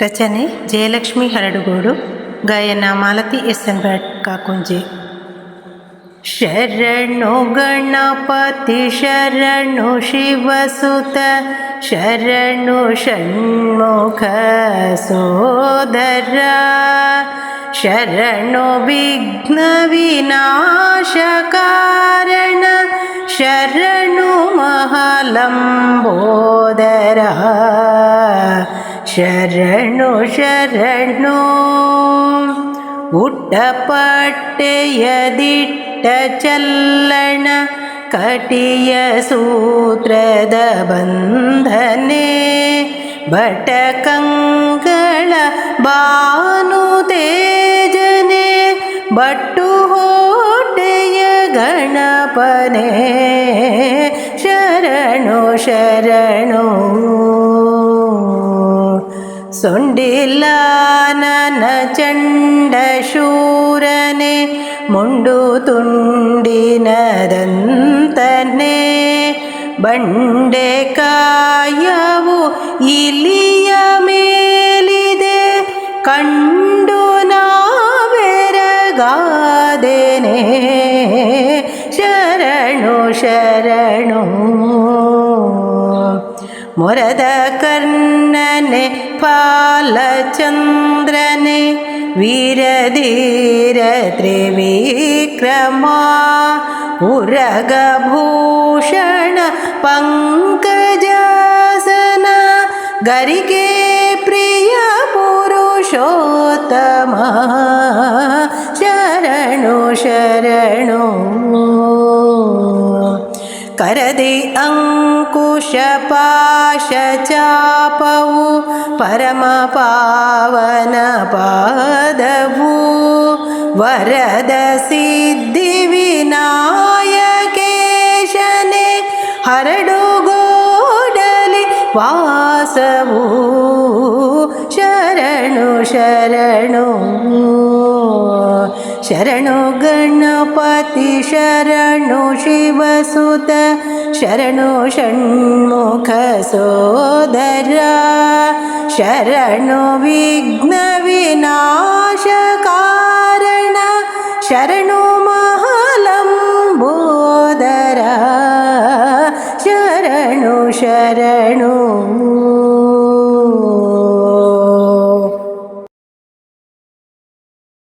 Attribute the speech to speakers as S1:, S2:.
S1: ರಚನೆ ಜಯಲಕ್ಷ್ಮಿ ಹರಡುಗೋಡು ಗಾಯನ Malathi S N Bhat Kakunje ಶರಣು ಗಣಪತಿ ಶರಣು ಶಿವಸುತ ಶರಣು ಷಣ್ಮುಖ ಸೋದರ ಶರಣು ವಿಘ್ನ ವಿನಾಶ ಕಾರಣ ಶರಣು ಮಹಾಲಂಬೋದರ ಶರಣು ಶರಣು ಉಟ್ಟಪಟ್ಟೆಯದಿಟ್ಟ ಚಲ್ಲಣ ಕಟಿಯ ಸೂತ್ರದ ಬಂಧನೆ ಬಟಕಂಗಳ ಬಾನು ತೇಜನೆ ಬಟ್ಟು ಹೋಟೆಯ ಗಣಪನೆ ಶರಣು ಶರಣು ಸೊಂಡಿಲಾನನ ಚಂಡ ಶೂರನೆ ಮುಂಡು ತುಂಡಿನದಂತನೆ ಬಂಡೆ ಕಾಯವು ಇಲಿಯ ಮೇಲಿದೆ ಕಂಡು ನಾವೆರಗಾದೆನೆ ಶರಣು ಶರಣು ಮೊರದ ಕರ್ಣನೆ ಪಾಲಚಂದ್ರನೆ चन्द्रने वीरधीरत्रिविक्रमा उरगभूषण पङ्कजासन गरिके प्रिय पुरुषोत्तमः शरणो करदि अङ्कुशपाशचापौ परमपावनपादवु वरदसिद्धिविनायकेशने हरडुगोडलि हरण शरणु शरणु शरणु गणपति शरणु शिवसुत शरणु षण्मुखसोदरा शरणो विघ्नविनाशकारण शरणो महालम्बोदर। बोदर शरणु